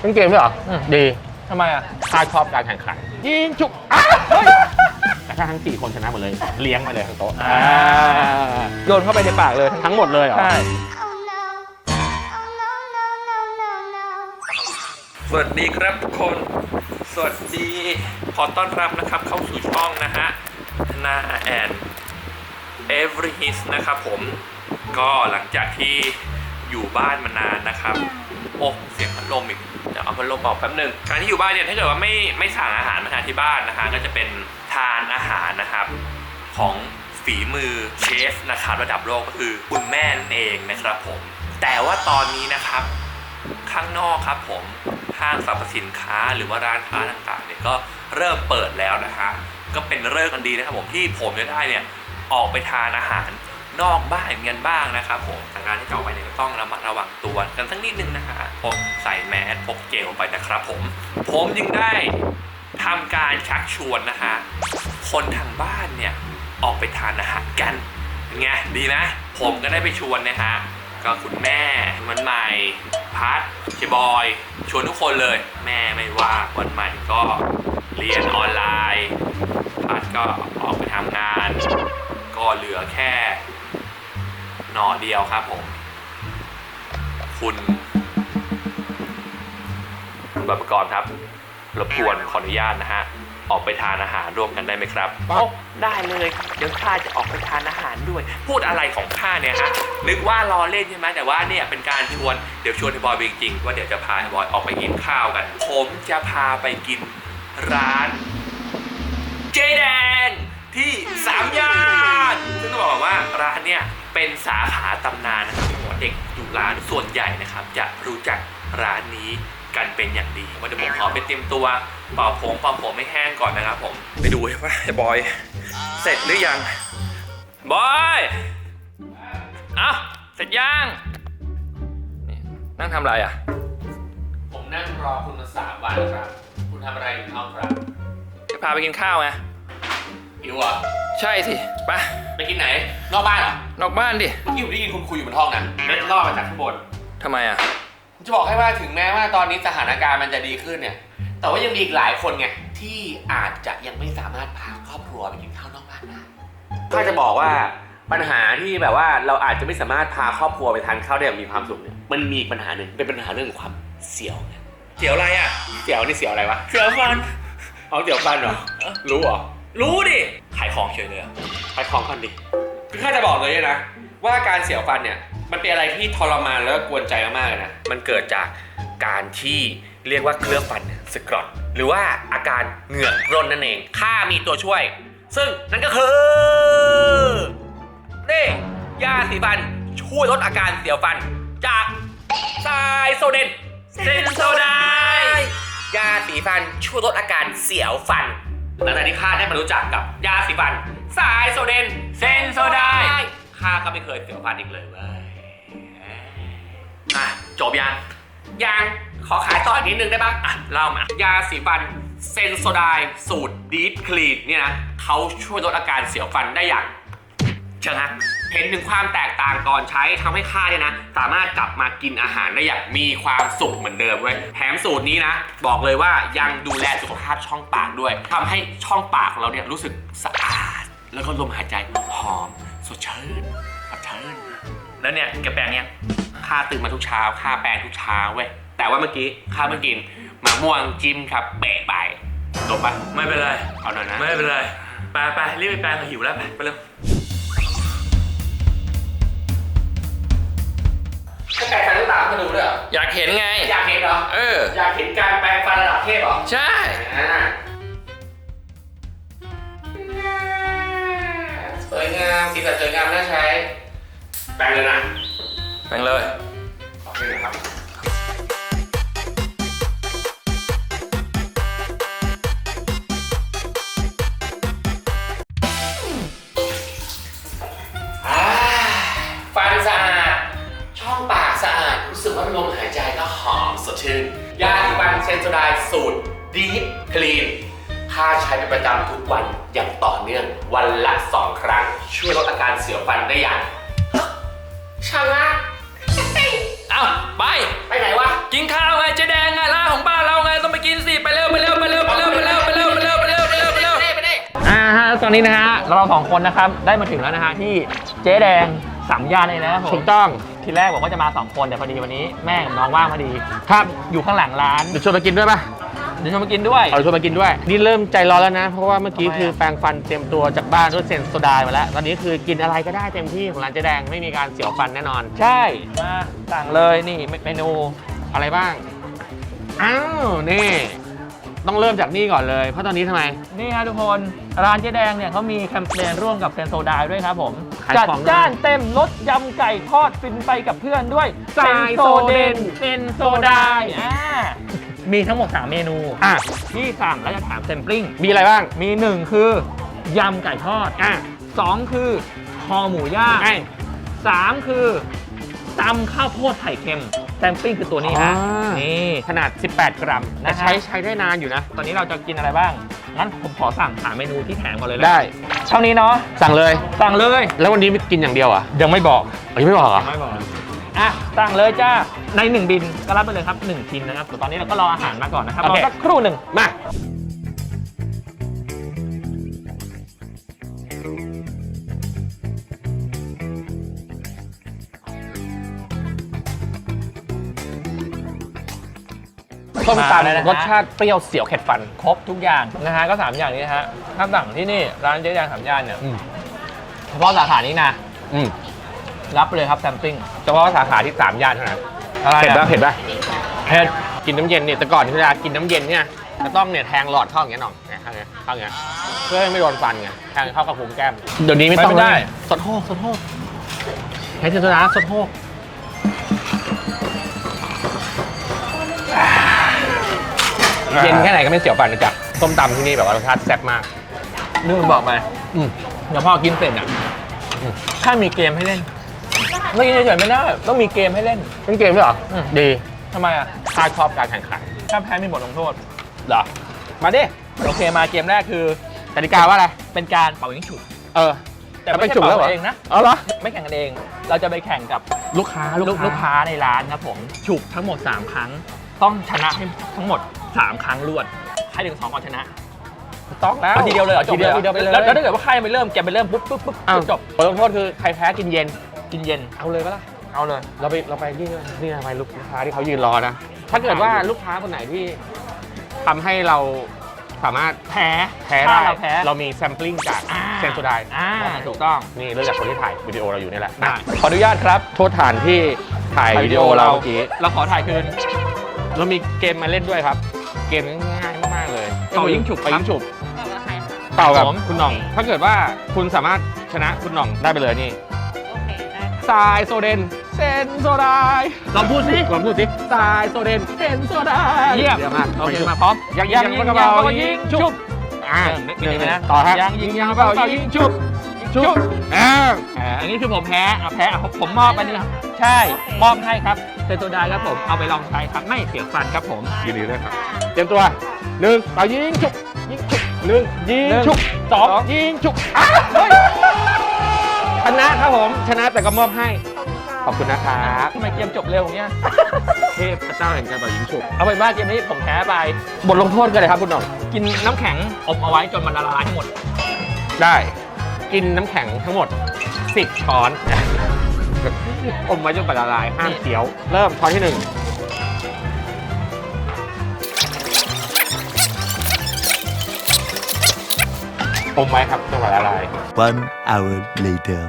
เป็นเกมด้วยเหรออืมดีทำไมอะข้าชอบการแข่งขันยิงฉุกอ้าเฮ้ยแต่ถ้าทั้งสี่คนชนะหมดเลย เลี้ยงมาเลยทั้งโต๊ะอ่าโยนเข้าไปในปากเลยทั้งหมดเลยเหรอ ใช่ Oh no. Oh no, no, no, no, no. สวัสดีครับทุกคน สวัสดีขอต้อนรับนะครับเข้าสู่ช่องนะฮะนาแอน every his นะครับผม ก็หลังจากที่อยู่บ้านมานานนะครับ โอ้ เสียงพัดลมอีก เดี๋ยวเอาพัดลมออกแป๊บหนึ่งการที่อยู่บ้านเนี่ยถ้าเกิดว่าไม่ไม่สั่งอาหารมาทานที่บ้านนะฮะก็จะเป็นทานอาหารนะครับของฝีมือเชฟนะครับระดับโลกก็คือคุณแม่นั่นเองนะครับผม แต่ว่าตอนนี้นะครับข้างนอกครับผมห้างสรรพสินค้าหรือว่าร้านค้าต่างๆเนี่ยก็เริ่มเปิดแล้วนะฮะก็เป็นเรื่องกันดีนะครับผมที่ผมจะได้เนี่ยออกไปทานอาหาร นอกบ้านกันบ้างนะครับผมทางการที่จะออกไปเนี่ยก็ต้องระมัดระวังตัวกันสักนิดนึงนะฮะพกใส่แมสพกเจลไปนะครับผม ผมจึงได้ทำการชักชวนนะฮะคนทางบ้านเนี่ยออกไปทานอาหารกันเป็นไงดีไหมผมก็ได้ไปชวนนะฮะก็คุณแม่วันใหม่พัดเชบอย ชวนทุกคนเลย แม่ไม่ว่าวันใหม่ก็เรียนออนไลน์ พัดก็ออกไปทำงาน ก็เหลือแค่ หน่อเดียวครับผม คุณคุณบัตรประกอบครับรบกวนขออนุญาตนะฮะ ออกไปทานอาหารร่วมกันได้ไหมครับโอ้ได้เลย เดี๋ยวข้าจะออกไปทานอาหารด้วย พูดอะไรของข้าเนี่ยฮะ นึกว่ารอเล่นใช่ไหมแต่ว่าเนี่ยเป็นการชวน เดี๋ยวชวนไอ้บอยไปจริงๆว่าเดี๋ยวจะพาไอ้บอยออกไปกินข้าวกัน ผมจะพาไปกินร้าน เจแดงที่สามย่านซึ่งต้องบอกว่าร้านเนี่ย เป็นสาขาตำนานนะครับของเด็กอยู่ร้านส่วนใหญ่นะครับ จะรู้จักร้านนี้กันเป็นอย่างดีว่าเดี๋ยวผมขอไปเตรียมตัวเป่าผมเป่าผมไม่แห้งก่อนนะครับผมไปดูว่าไอ้บอย เสร็จหรือยัง บอยเอ้าเสร็จยังนี่นั่งทำอะไรอะ ผมนั่งรอคุณมาสามวันครับ คุณทำอะไรอยู่ห้องครับจะพาไปกินข้าวไงหิวเหรอใช่สิไปไปกินไหน นอกบ้านเหรอ นอกบ้านดิเมื่อกี้ผมได้ยินคุณคุยอยู่บนห้องนะเล็ดลอดมาจากข้างบนทำไมอะ ผมจะบอกให้ว่าถึงแม้ว่าตอนนี้สถานการณ์มันจะดีขึ้นเนี่ย แต่ว่ายังมีอีกหลายคนไงที่อาจจะยังไม่สามารถพาครอบครัวไปกินข้าวนอกบ้านได้ถ้าจะบอกว่าปัญหาที่แบบว่าเราอาจจะไม่สามารถพาครอบครัวไปทานข้าวได้อย่างมีความสุขเนี่ย มันมีอีกปัญหาหนึ่งเป็นปัญหาเรื่องของความเสียวไงเดี๋ยวอะไรอะ เสียวนี่เสียวอะไรวะ เสือฟัน เอาเสียวฟันเหรอ รู้เหรอ รู้ดิ ขายของเฉยเลยอะ ไปคล้องฟันดิ คือข้าจะบอกเลยนะ ว่าการเสียวฟันเนี่ยมันเป็นอะไรที่ทรมานแล้วก็กวนใจมากๆเลยนะ มันเกิดจากการที่เรียกว่าเคลือบฟันสกรอตหรือว่าอาการเหงือกร่นนั่นเองข้ามีตัวช่วย ซึ่งนั่นก็คือนี่ยาสีฟันช่วยลดอาการเสียวฟัน จากไซโซเดนเซนโซไดยาสีฟันช่วยลดอาการเสียวฟันหลังจากที่ข้าได้มารู้จักกับยาสีฟัน สายโซเดนเซนโซไดข้าก็ไม่เคยเสียวฟันอีกเลยเว้ยอะจบยังยังขอขายต่ออีกนิดนึงได้ปะอะเล่ามายาสีฟันเซนโซไดสูตรดีฟคลีนเนี่ยนะเขาช่วยลดอาการเสียวฟันได้อย่างเชิงฮะเห็นถึงความแตกต่างตอนใช้ทำให้ข้าเนี่ยนะ สามารถกลับมากินอาหารได้อย่างมีความสุขเหมือนเดิมเว้ยแถมสูตรนี้นะ บอกเลยว่ายังดูแลสุขภาพช่องปากด้วยทำให้ช่องปากของเราเนี่ยรู้สึกสะอาด แล้วก็ลมหายใจหอมสดชื่นสดชื่นแล้วเนี่ยแกแปลงยังข้าตื่นมาทุกเช้าข้าแปรงทุกเช้าเว้ยแต่ว่าเมื่อกี้ข้าเพิ่งกินมะม่วงจิ้มครับเบะไปจบปะไม่เป็นไร เอาหน่อยนะไม่เป็นไรไปไปรีบไปแปลงหิวแล้วไปไปเร็วถ้าแปรงฟันต่างๆมาดูด้วยเหรออยากเห็นไง อยากเห็นเหรอ เออ อยากเห็นการแปรงฟันระดับเทพเหรอ ใช่ สีสันสวยงามน่าใช้ แปรงเลยนะแปลงเลยขอบคุณนะครับอ่าฟันสะอาด ช่องปากสะอาด รู้สึกว่าลมหายใจก็หอมสดชื่น ยาสีฟันเซนโซไดสูตรดีฟคลีน ถ้าใช้เป็นประจำทุกวันอย่างต่อเนื่องวันละสองครั้ง ช่วยลดอาการเสียวฟันได้อย่างชนะเอาไป ไปไหนวะ กินข้าวไงเจ๊แดงไงร้าของบ้านเราไงต้องไปกินสิไปเร็วไปเร็วไปเร็วไปเร็วไปเร็วไปเร็วไปเร็วไปเร็วไปเร็วไปเร็วไปเร็วอ่าฮะตอนนี้นะฮะเราสองคนนะครับได้มาถึงแล้วนะฮะที่เจ๊แดงสามย่านเลยนะครับผมถูกต้องทีแรกบอกว่าจะมาสองคนแต่พอดีวันนี้แม่กับน้องว่างพอดีครับอยู่ข้างหลังร้านเดี๋ยวชวนไปกินด้วยป่ะ เดี๋ยวชวนมากินด้วย เอาชวนไปกินด้วย นี่เริ่มใจร้อนแล้วนะ เพราะว่าเมื่อกี้ทำไมอะ คือแปรงฟันเตรียมตัวจากบ้านด้วยเซนโซดามาแล้ว ตอนนี้คือกินอะไรก็ได้เต็มที่ของร้านเจ๊แดงไม่มีการเสียวฟันแน่นอน ใช่มาสั่งเลยนี่เมนู อะไรบ้าง อ้าว นี่ ต้องเริ่มจากนี่ก่อนเลย เพราะตอนนี้ทำไม นี่ฮะทุกคนร้านเจ๊แดงเนี่ยเขามีแคมเปญร่วมกับเซนโซดาด้วยครับผมขายจัดของจ้านเต็มรสยำไก่ทอดฟินไปกับเพื่อนด้วยสายโซเดนเซนโซดาอ่า มีทั้งหมด 3 เมนูอะที่สั่งแล้วจะแถมเซมปลิ้ง มีอะไรบ้าง มี 1 คือยำไก่ทอดอะ2คือคอหมูย่างไอ้3คือตำข้าวโพดไข่เค็มแซมปลิ้งคือตัวนี้ฮะอ๋อนี่ขนาด 18 กรัมแต่นะฮะใช้ใช้ได้นานอยู่นะ ตอนนี้เราจะกินอะไรบ้าง งั้นผมขอสั่งหาเมนูที่แถมก่อนเลยนะได้ เท่านี้เนาะสั่งเลย สั่งเลย แล้ววันนี้กินอย่างเดียวอะยังไม่บอกอ๋อยังไม่บอกเหรอไม่บอก อะสั่งเลยจ้าใน1บินก็รับไปเลยครับ1ชิ้นนะครับแต่ตอนนี้เราก็รออาหารมาก่อนนะครับโอรอเค สักครู่หนึ่งมาส้มมาแล้วนะฮะตำรสชาติเปรี้ยวเสียวเข็ดฟัน ครบทุกอย่างนะฮะก็ 3 อย่างนี้นะฮะถ้าสั่งที่นี่ร้านเจ๊แดงสามย่านเนี่ยอืม เฉพาะสาขานี้นะ อืมรับไปเลยครับแซมปิ้ง เฉพาะสาขาที่3ย่านเท่านั้นอะไรเผ็ดปะอะเผ็ดปะเผ็ดกินน้ำเย็นเนี่ยแต่ก่อนที่เวลากินน้ำเย็นเนี่ยจะต้องเนี่ยแทงหลอดเข้าอย่างเงี้ยหน่องเนี่ยเข้าอย่างเงี้ยเข้าอย่างเงี้ยเพื่อให้ไม่โดนฟันไงแทงเข้ากับพุงแก้มเดี๋ยวนี้ไม่ต้องไม่ได้แล้วสดโฮกสดโฮกให้เทนโซดาสดโฮกเย็นแค่ไหนก็ไม่เสียวฟันนะจ๊ะส้มตำที่นี่แบบว่ารสชาติแซ่บมากนี่มันบอกไปอืมเดี๋ยวพอกินเสร็จอะอืมถ้ามีเกมให้เล่น ไม่กินเฉยๆไม่ได้ ต้องมีเกมให้เล่นเล่นเกมด้วยเหรออืม ดีทำไมอะถ้าชอบการแข่งขันถ้าแพ้มีบทลงโทษ เหรอ มาดิ โอเคมาเกมแรกคือกติกาว่าอะไร เป็นการเป่ายิงฉุบเออแต่แล้วไม่ไปใช่ฉุบแล้วเป่าเหรอเองนะ เอาเหรอ ไม่แข่งกันเอง เราจะไปแข่งกับลูกค้าลูกลูกค้าในร้านครับผม ฉุบทั้งหมด 3 ครั้ง ต้องชนะให้ทั้งหมด 3 ครั้งรวด ใครถึงสองก่อนชนะต้องแล้วเอาทีเดียวเลยเหรอจบทีเดียวลทีเดียวไปเลย แล้วแล้วถ้าเกิดว่าใครไม่เริ่มแกไปเริ่มปุ๊บปุ๊บปุ๊บอ้าวจบบทลงโทษคือใครแพ้กินเย็น กินเย็น เอาเลยปะล่ะ เอาเลย เราไปเราไปนี่ด้วยนี่ทำไมลูกค้าที่เขายืนรอนะ ถ้าเกิดว่าลูกค้าคนไหนที่ทำให้เราสามารถแพ้แพ้ถ้าได้เราแพ้เรามีแซมปลิ้งจากอ่าเซนโซไดอ่าถูกต้องนี่เรื่องจากคนที่ถ่ายวิดีโอเราอยู่นี่แหละได้อะขออนุญาตครับ โทษฐานที่ถ่ายวิดีโอเราเมื่อกี้ เราขอถ่ายคืน เรามีเกมมาเล่นด้วยครับ เกมง่ายๆมากๆเลยเป่ายิงฉุบเป่ายิงฉุบบอกว่าใครคะ เป่ากับผม คุณหน่อง ถ้าเกิดว่าคุณสามารถชนะคุณหน่องได้ไปเลยนี่โอเคได้ ทรายโซเดนเซนโซไดลองพูดสิลองพูดสิทรายโซเดนเซนโซไดเยี่ยมเยี่ยมมากโอเคมาพร้อมยังยังยังยิงกระยังเป๋าก็ยิงชุบอ่าหนึ่งหนึ่งหนึ่งนะต่อครับยังยิงยังกระเป๋าเป่ายิยิงงชุบชุบอ่าอ่าอันนี้คือผมแพ้เอาแพ้เอาผมมอบอันนี้ครับใช่มอบให้ครับเซนโซไดครับผมเอาไปลองใช้ครับไม่เสียฟันครับผมยินดีด้วยครับเตรียมตัวหนึ่งเป่ายิงชุบยิงชุบหนึ่งยิงหนึ่งชุบสองยิงชุบอะเฮ้ยช นะครับผมชนะแต่ก็มอบให้ ขอบคุณนะครับทำไมเกมจบเร็วอย่างเงี้ย เทพเจ้าแห่งการเป่ายิงฉุบเอาเป็นว่าเกมนี้ผมแพ้ไป บทลงโทษกันเลยครับคุณหน่องกินน้ำแข็งอมเอาไว้จนมันละลายทั้งหมด ได้กินน้ำแข็งทั้งหมด 10 ช้อน อมไว้จนละลายห้ามเคี้ยว เริ่มช้อนที่หนึ่ง อมไว้ครับจนกว่าละลาย One hour later.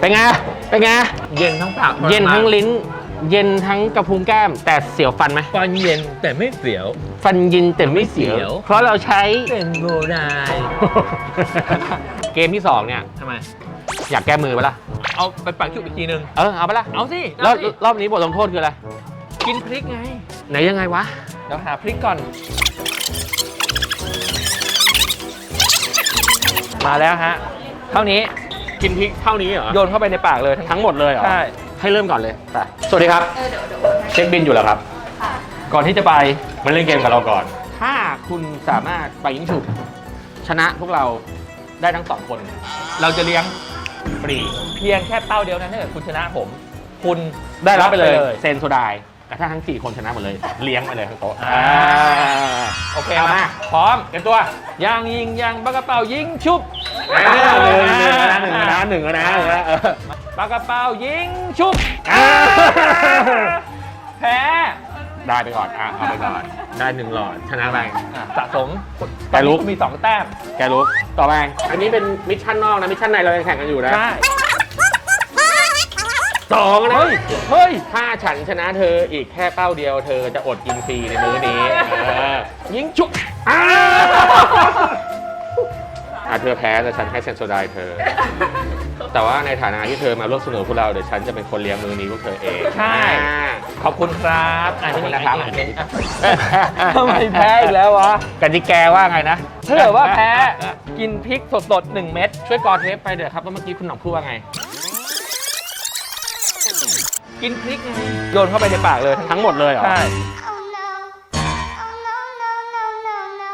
เป็นไง เป็นไง เย็นทั้งปากเย็นทั้งลิ้น เย็นทั้งกระพุ้งแก้ม แต่เสียวฟันไหม ฟันเย็นแต่ไม่เสียว ฟันเยินแต่ไม่เสียไม่เสียววเพราะเราใช้ เป็นโบราณเกมที่2เนี่ย ทำไม อยากแก้มือไปละเอาไปปักจุบอีกทีนึง เออ เอาไปละเอาสิรอบเอาสิรอบนี้บทลงโทษคืออะไร กินพริกไง ไหนยังไงวะ เดี๋ยวหาพริกก่อน มาแล้วฮะ เท่านี้กินพริกเท่านี้เหรอ โยนเข้าไปในปากเลยทั้งหมดเลยเหรอ ใช่ ให้เริ่มก่อนเลยไปสวัสดีครับ เออเดี๋ยวเดี๋ยวโอนให้เช็คบินอยู่แล้วครับ ค่ะ ก่อนที่จะไปมาเล่นเกมกับเราก่อน ถ้าคุณสามารถไปยิงฉุบชนะพวกเราได้ทั้งสองคน เราจะเลี้ยงฟรี เพียงแค่เป้าเดียวนั้นถ้าเกิดคุณชนะผม คุณได้รับไปเลย เซนโซได แต่ถ้าทั้ง 4 คนชนะหมดเลย เลี้ยงไปเลยทั้งโต๊ะอ่าโอเคเอามามาพร้อมเตรียมตัว ยางยิงยางปากกระเป๋ายิงชุบหนึ่งนะหนึ่งนะหนึ่งนะหนึ่งนะเออปากกระเป๋ายิงชุบอ่าแพ้ได้ไปก่อนอะเอาไปก่อน ได้หนึ่งหลอดชนะไปอะสะสมแกลุกมีสองแต้มแกรู้ต่อไปอันนี้เป็นมิชชั่นนอกนะมิชชั่นในเรายังแข่งกันอยู่นะใช่ สองนะเฮ้ยเฮ้ย ถ้าฉันชนะเธออีกแค่เป้าเดียวเธอจะอดกินฟรีในมื้อนี้เออยิงชุบอ่าอะเธอแพ้แต่ฉันให้เซนโซไดเธอ แต่ว่าในฐานะที่เธอมาร่วมสนุกพวกเราเดี๋ยวฉันจะเป็นคนเลี้ยงมื้อนี้พวกเธอเองใช่ อ่า ขอบคุณครับอะขอบคุณนะครับอ่ทำไมแพ้อีกแล้ววะกันที่แกว่าไงนะถ้าเกิดว่าแพ้กินพริกสดๆหนึ่งเม็ดช่วยกอเทปไปเดี๋ยวครับว่าเมื่อกี้คุณหน่องพูดว่าไง กินพริกไงโยนเข้าไปในปากเลยทั้งหมดเลยเหรอ ใช่ Oh no. Oh no, no, no, no, no.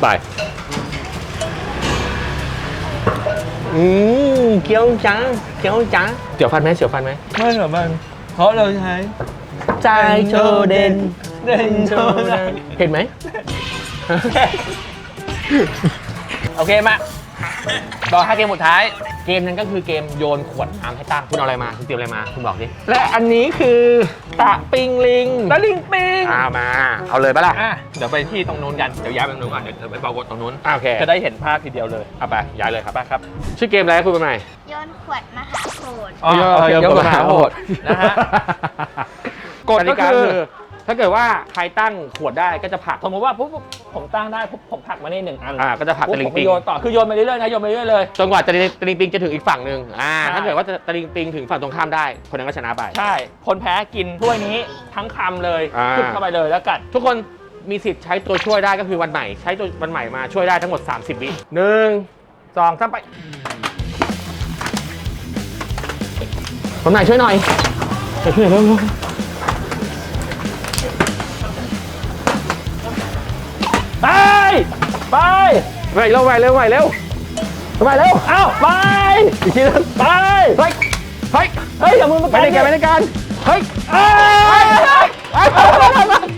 ไป อืมเกี๊ยวจังเกี๊ยวจังเสียวฟันไหมเสียวฟันไหม ไม่หรอมันเพราะเราใช้ ใจโชเดนเด่นโชว์ได้เห็นไหม โอเคมา ต่อห้าเกมสุดท้าย เกมนั้นก็คือเกมโยนขวดน้ำให้ตั้งคุณเอาอะไรมาคุณเตรียมอะไรมาคุณบอกดิและอันนี้คือตะปิงลิงตะลิงปิงเอามา เอาเลยปะล่ะอะเดี๋ยวไปที่ตรงนู้นกันเดี๋ยวย้ายไปตรงนู้นก่อนเดี๋ยวเดี๋ยวไปเบาตรงนู้นอะโอเคจะได้เห็นภาพทีเดียวเลยเอาไปย้ายเลยครับไปครับ ชื่อเกมอะไรครับคุณเป็นใหม่โยนขวดมหาโขดอ๋อโอเคยกมาหาโหดนะฮะกฎก็คือ ถ้าเกิดว่าใครตั้งขวดได้ก็จะผลักสมมติว่าปุ๊บผมตั้งได้ปุ๊บผมผลักมานี่หนึ่งอันอ่าก็จะผลักปุ๊บตะลิผงมปิงโยนต่อคือโยนไปเรื่อยๆนะโยนไปเรื่อยๆเลยจนกว่าจะตะลิงปิงจะถึงอีกฝั่งหนึ่งอ่าใช่ถ้าเกิดว่าจะตะลิงปิงถึงฝั่งตรงข้ามได้คนนั้นก็ชนะไปใช่คนแพ้กินถ้วยนี้ทั้งคำเลยอ่าขึ้นเข้าไปเลยแล้วกัดทุกคนมีสิทธิ์ใช้ตัวช่วยได้ก็คือวันใหม่ใช้ตัววันใหม่มาช่วยได้ทั้งหมด 30 วิหนึ่งสองสามไปวันใหม่ช่วยหน่อยช่วยหน่อย ไป ไปไปเร็วไปเร็วไปเร็วไปเร็วเอ้าไป อีกทีนึงไป เฮ้ย เฮ้ย เฮ้ยอย่ามือมาไปในแกไปในการเฮ้ยเอ้ย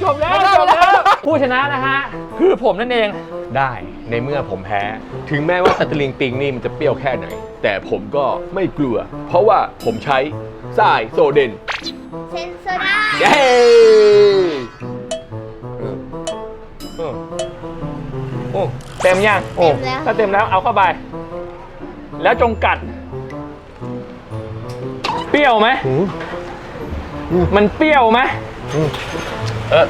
จบแล้วจบแล้วผู้ชนะนะฮะ คือผมนั่นเอง ได้ในเมื่อผมแพ้ ถึงแม้ว่าสตลิงปิงนี่มันจะเปรี้ยวแค่ไหน แต่ผมก็ไม่กลัว เพราะว่าผมใช้สายโซเดนเซนโซดาเย้ อ้เต็มยังเต็มแล้ว ถ้าเต็มแล้วเอาเข้าไป แล้วจงกัด เปรี้ยวไหมมันเปรี้ยวไหมเออ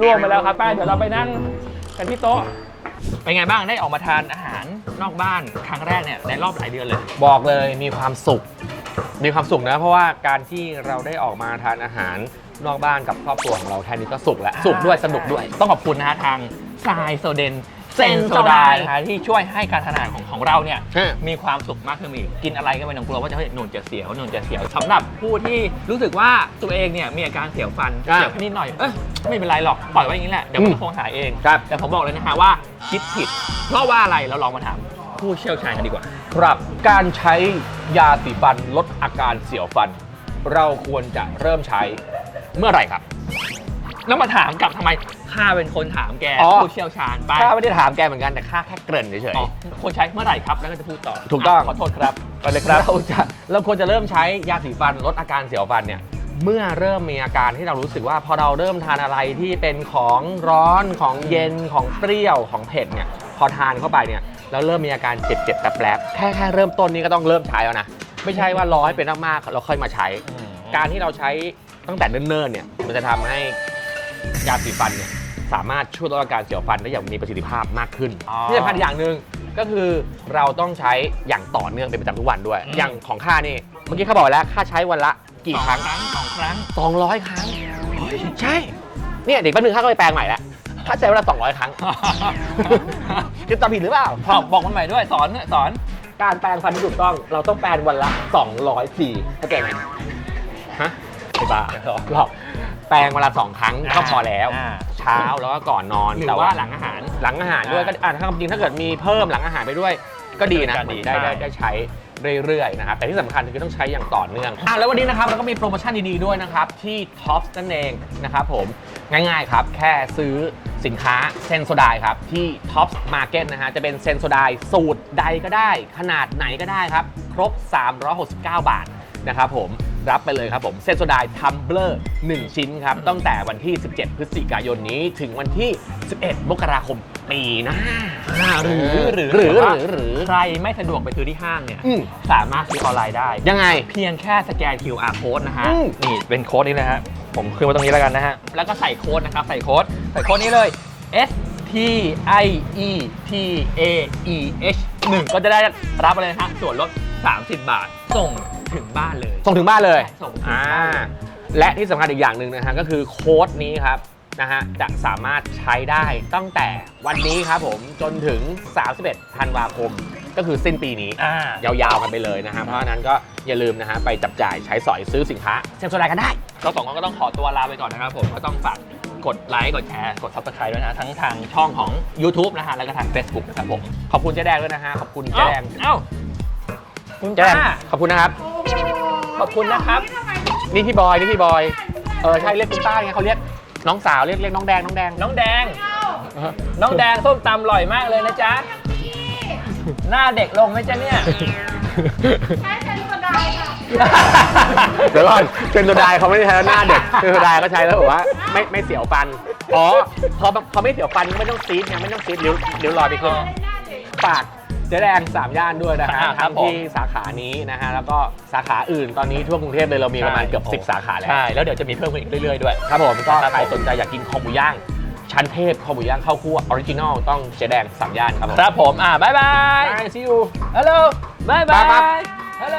ร่วมไปแล้วครับป้าเดี๋ยวเราไปนั่งกันที่โต๊ะเป็นไงบ้างได้ออกมาทานอาหารนอกบ้านครั้งแรกเนี่ยในรอบหลายเดือนเลย บอกเลยมีความสุข มีความสุขนะ เพราะว่าการที่เราได้ออกมาทานอาหาร นอกบ้านกับครอบครัวของเราแค่นี้ก็สุขแล้ว สุขด้วยสนุกด้วย ต้องขอบคุณนะฮะทางทรายโซเดนเซนโซดานะฮะที่ช่วยให้การทานอาหารของของเราเนี่ยฮะ มีความสุขมากขึ้นอีกกินอะไรก็ไม่ต้องกลัวว่าจะเฮ้ยหนุนจะเสียวหนุนจะเสียวสำหรับผู้ที่รู้สึกว่าตัวเองเนี่ยมีอาการเสียวฟันอะเสียวแค่นิดหน่อยเอ้ยไม่เป็นไรหรอกปล่อยไว้อย่างนี้แหละเดี๋ยวมันอืมก็คงหายเอง ครับ แต่ผมบอกเลยนะฮะว่าคิดผิด เพราะว่าอะไรเราลองมาถามผู้เชี่ยวชาญกันดีกว่า ครับการใช้ยาสีฟันลดอาการเสียวฟัน เราควรจะเริ่มใช้ เมื่อไหร่ครับ แล้วมาถามกลับทำไมข้าเป็นคนถามแกอ๋อ ผู้เชี่ยวชาญไปข้าไม่ได้ถามแกเหมือนกันแต่ข้าแค่เกริ่นเฉย อ๋อควรใช้เมื่อไหร่ครับแล้วก็จะพูดต่อถูกต้องะขอโทษครับ ๆไปเลยครับ เราจะเราควรจะเริ่มใช้ยาสีฟันลดอาการเสียวฟันเนี่ยเมื่อเริ่มมีอาการที่เรารู้สึกว่าพอเราเริ่มทานอะไรที่เป็นของร้อนของเย็นของเปรี้ยวของเผ็ดเนี่ยพอทานเข้าไปเนี่ยแล้วเริ่มมีอาการเจ็บเจ็บๆแป๊บๆแค่แค่เริ่มต้นนี้ก็ต้องเริ่มใช้แล้วนะไม่ใช่ว่ารอให้เป็นมากๆเราค่อยมาใช้ การที่เราใช้ ตั้งแต่เนิ่นๆเนี่ยมันจะทำให้ยาสีฟันเนี่ยสามารถช่วยลดอาการเสียวฟันได้อย่างมีประสิทธิภาพมากขึ้นอ๋อที่สำคัญอีกอย่างหนึ่งก็คือเราต้องใช่อย่างต่อเนื่องเป็นประจำทุกวันด้วยอืมอย่างของข้านี่เมื่อกี้เขาบอกไว้แล้วข้าใช้วันละกี่ครั้งสองสองครั้ง200ครั้งใช่เนี่ยเด็กแป๊บนึงข้าก็ไปแปลงใหม่แล้วข้าใช้เวลา200ครั้งคือจำผิดหรือเปล่าบอกบอกมันใหม่ด้วยสอนสอนการแปรงฟันที่ถูกต้อง เราต้องแปรงวันละ200ทีเข้าใจไหมฮะ ไอ้บ้าหรอกแปรงวันละสองครั้งก็พอแล้ว อ่า เช้าแล้วก็ก่อนนอนหรือแต่ว่าหลังอาหาร หลังอาหารด้วยก็อะถ้าจริงถ้าเกิดมีเพิ่มหลังอาหารไปด้วย ก็ดีนะก็ดีได้ได้ใช่ได้ใช้เรื่อยๆนะครับแต่ที่สำคัญคือต้องใช้อย่างต่อเนื่องอะแล้ววันนี้นะครับเราก็มีโปรโมชั่นดีๆด้วยนะครับ ที่ Tops นั่นเองนะครับผมง่ายๆครับ แค่ซื้อสินค้าเซนโซไดครับ ที่ Tops Market นะฮะจะเป็นเซนโซไดสูตรใดก็ได้ ขนาดไหนก็ได้ครับ ครบ 369 บาทนะครับผม รับไปเลยครับผมเซนโซไดทัมเบลอร์1ชิ้นครับ ตั้งแต่วันที่ 17 พฤศจิกายนนี้ถึงวันที่ 11 มกราคมปีหน้า หรือหรือหรือว่าหรือหรือใครไม่สะดวกไปซื้อที่ห้างเนี่ยอืม สามารถซื้อออนไลน์ได้ ยังไง เพียงแค่สแกน QR code นะฮะ อืม นี่เป็นโค้ดนี้นะฮะ ผมขึ้นมาตรงนี้แล้วกันนะฮะ แล้วก็ใส่โค้ดนะครับ ใส่โค้ด ใส่โค้ดนี้เลย S T I E T A E H 1ก็จะได้รับอะไรนะฮะ ส่วนลด 30 บาท ส่ง ถึงบ้านเลย ส่งถึงบ้านเลย ส่งถึงอ่า บ้านเลยและที่สำคัญอีกอย่างหนึ่งนะฮะก็คือโค้ดนี้ครับนะฮะจะสามารถใช้ได้ตั้งแต่วันนี้ครับผมจนถึง 31 ธันวาคม ก็คือสิ้นปีนี้ อ่ายาวๆกันไปเลยนะฮะเพราะฉะนั้นก็อย่าลืมนะฮะไปจับจ่ายใช้สอยซื้อสินค้าเซ็นโซไดกันได้ เราสองคนก็ต้องขอตัวลาไปก่อนนะครับผม ก็ต้องฝากกดไลค์ กดแชร์ กด subscribe ด้วยนะ ทั้งทางช่องของ YouTube นะฮะ แล้วก็ทาง Facebook นะครับผม ขอบคุณเจ๊แดงด้วยนะฮะ ขอบคุณเจ๊แดงเอ้า คุณเจ๊แดงป้าขอบคุณนะครับ ขอบคุณนะครับ นี่พี่บอย นี่พี่บอย เออใช่เรียกคุณป้าไงเขาเรียกน้องสาวเรียกเรียกน้องแดงน้องแดง น้องแดงเออน้องแดงส้มตำอร่อยมากเลยนะจ๊ะ หน้าเด็กลงไหมจ๊ะเนี่ย ใช้เป็นกระดาษค่ะเดี๋ยวก่อนเป็นโซดายเขาไม่ได้ใช้แล้วหน้าเด็กเป็นโซดายก็ใช้แล้วแบบว่าไม่ไม่เสียวฟัน อ๋อพอพอไม่เสียวฟันก็ไม่ต้องซีดไงไม่ต้องซีดเลี้ยวเลี้ยวลอยไปขึ้นหน้าเด็กฝาก เจ๊แดงสามย่านด้วยนะฮะอ่าครัทั้บงผม ที่สาขานี้นะฮะแล้วก็สาขาอื่นตอนนี้ทั่วกรุงเทพเลยเรามีประมาณเกือบ 10 สาขาแล้ว ใช่ แล้วเดี๋ยวจะมีเพิ่มขึ้นอีกเรื่อยๆด้วย ครับผมก็ครับใครสนใจอยากกินคอหมูย่าง ชั้นเทพคอหมูย่างข้าวคั่วออริจินอลต้องเจ๊แดงสามย่านครับผมครับผม อ่าบ๊ายบาย บาย see you ฮัลโหลบ๊ายบาบ๊ายบายยฮัลโหล